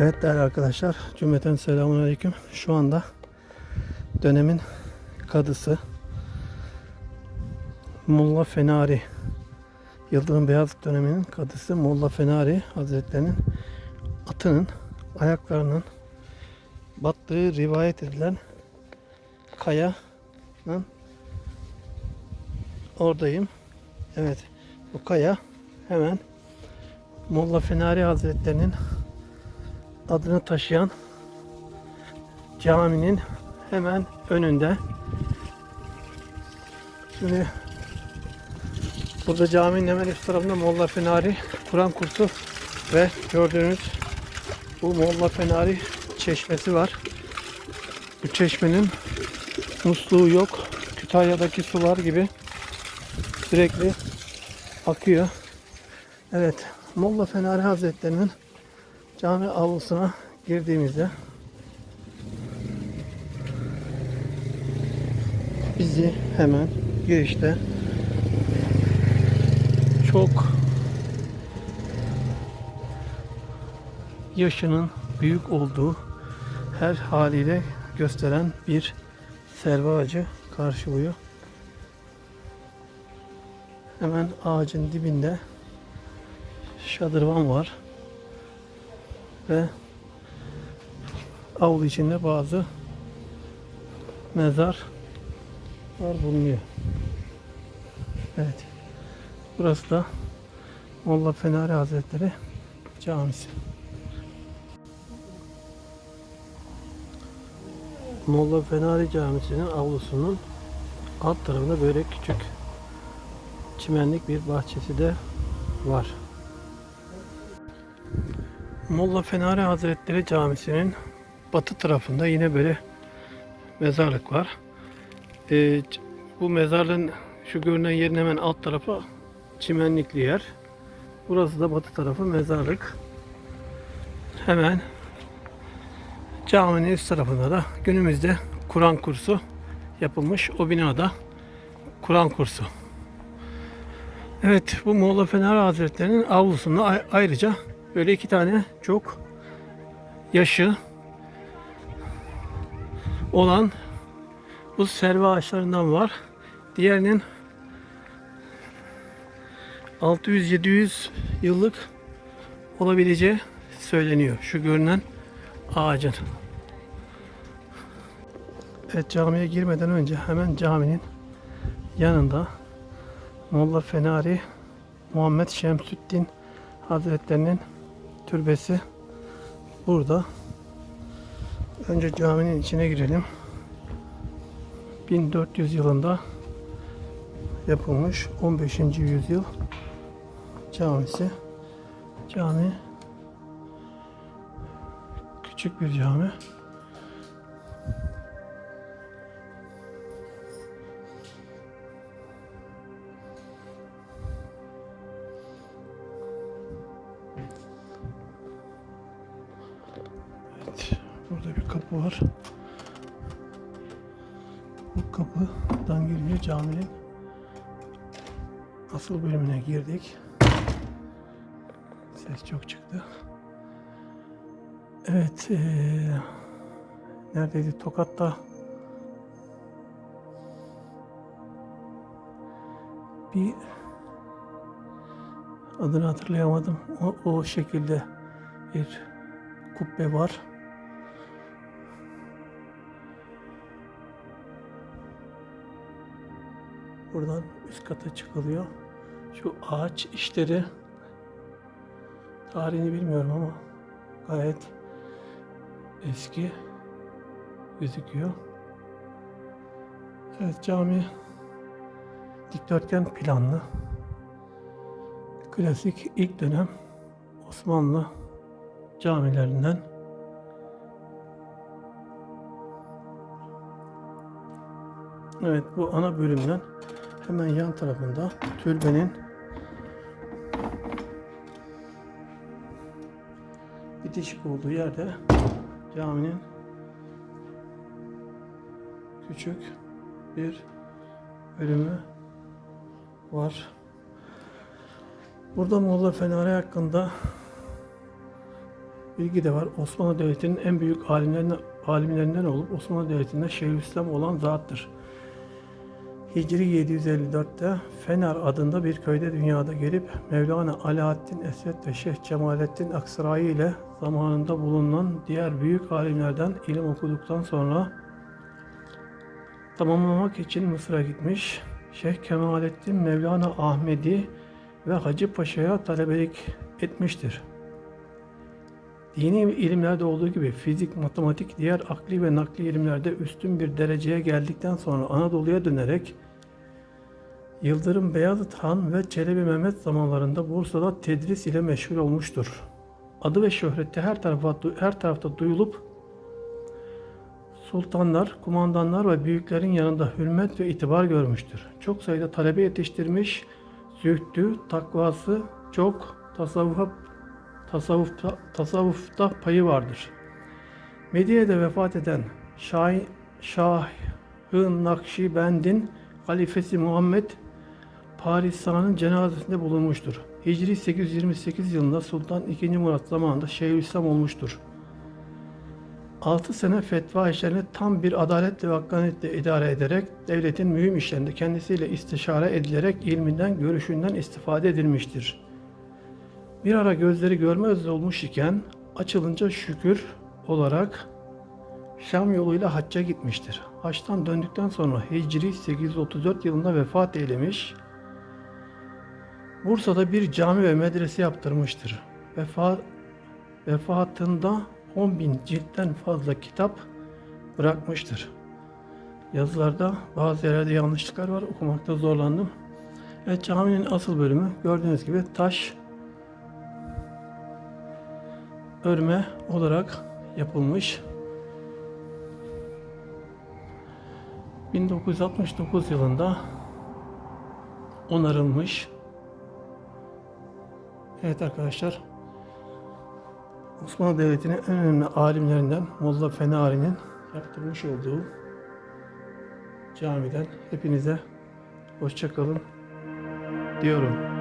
Evet değerli arkadaşlar, cümleten selamun aleyküm. Şu anda dönemin kadısı Molla Fenari Yıldırım Beyazıt döneminin kadısı Molla Fenari Hazretlerinin atının ayaklarının battığı rivayet edilen kayanın oradayım. Evet bu kaya hemen Molla Fenari Hazretlerinin adını taşıyan caminin hemen önünde. Şimdi burada caminin hemen üst tarafında Molla Fenari Kur'an kursu ve gördüğünüz bu Molla Fenari çeşmesi var. Bu çeşmenin musluğu yok. Kütahya'daki sular gibi sürekli akıyor. Evet, Molla Fenari Hazretleri'nin cami avlusuna girdiğimizde bizi hemen girişte çok yaşının büyük olduğu her haliyle gösteren bir serva ağacı karşılıyor. Hemen ağacın dibinde şadırvan var ve avlu içinde bazı mezar var bulunuyor. Evet. Burası da Molla Fenari Hazretleri Camisi. Molla Fenari Camisi'nin avlusunun alt tarafında böyle küçük çimenlik bir bahçesi de var. Molla Fenari Hazretleri Camisi'nin batı tarafında yine böyle mezarlık var. Ee, bu mezarlığın şu görünen yerin hemen alt tarafı çimenlikli yer. Burası da batı tarafı mezarlık. Hemen caminin üst tarafında da günümüzde Kur'an kursu yapılmış. O binada Kur'an kursu. Evet bu Molla Fenari Hazretleri'nin avlusunda ay- ayrıca böyle iki tane çok yaşı olan bu serve ağaçlarından var. Diğerinin 600-700 yıllık olabileceği söyleniyor. Şu görünen ağacın. Evet camiye girmeden önce hemen caminin yanında Molla Fenari Muhammed Şemsüddin Hazretlerinin türbesi burada. Önce caminin içine girelim. 1400 yılında yapılmış 15. yüzyıl camisi. Cami küçük bir cami. Evet, burada bir kapı var. Bu kapıdan girince caminin asıl bölümüne girdik. Ses çok çıktı. Evet, eee neredeydi? Tokat'ta bir adını hatırlayamadım. O, o şekilde bir kubbe var. Buradan üst kata çıkılıyor. Şu ağaç işleri tarihini bilmiyorum ama gayet eski gözüküyor. Evet cami dikdörtgen planlı. Klasik ilk dönem Osmanlı camilerinden Evet bu ana bölümden hemen yan tarafında türbenin bitişik olduğu yerde caminin küçük bir bölümü var. Burada Molla Fenari hakkında bilgi de var. Osmanlı Devleti'nin en büyük alimlerinden, alimlerinden olup Osmanlı Devleti'nde Şeyhülislam olan zattır. Hicri 754'te Fener adında bir köyde dünyada gelip Mevlana Alaaddin Esved ve Şeyh Cemalettin Aksarayı ile zamanında bulunan diğer büyük alimlerden ilim okuduktan sonra tamamlamak için Mısır'a gitmiş. Şeyh Kemalettin Mevlana Ahmedi ve Hacı Paşa'ya talebelik etmiştir. Dini ilimlerde olduğu gibi fizik, matematik, diğer akli ve nakli ilimlerde üstün bir dereceye geldikten sonra Anadolu'ya dönerek Yıldırım Beyazıt Han ve Çelebi Mehmet zamanlarında Bursa'da tedris ile meşhur olmuştur. Adı ve şöhreti her tarafa her tarafta duyulup sultanlar, kumandanlar ve büyüklerin yanında hürmet ve itibar görmüştür. Çok sayıda talebe yetiştirmiş, zühdü, takvası çok, tasavvufa, tasavvufta, tasavvufta payı vardır. Medine'de vefat eden Şahin, Şahın Nakşibend'in halifesi Muhammed Parisa'nın cenazesinde bulunmuştur. Hicri 828 yılında Sultan II. Murat zamanında Şeyhülislam olmuştur. 6 sene fetva işlerini tam bir adaletle ve hakkaniyetle idare ederek devletin mühim işlerinde kendisiyle istişare edilerek ilminden, görüşünden istifade edilmiştir. Bir ara gözleri görmez olmuş iken açılınca şükür olarak Şam yoluyla hacca gitmiştir. Haçtan döndükten sonra Hicri 834 yılında vefat eylemiş. Bursa'da bir cami ve medrese yaptırmıştır. Vefa, vefatında 10 bin ciltten fazla kitap bırakmıştır. Yazılarda bazı yerlerde yanlışlıklar var. Okumakta zorlandım. Evet caminin asıl bölümü gördüğünüz gibi taş örme olarak yapılmış. 1969 yılında onarılmış. Evet arkadaşlar. Osmanlı Devleti'nin en önemli alimlerinden Molla Fenari'nin yaptırmış olduğu camiden hepinize hoşçakalın diyorum.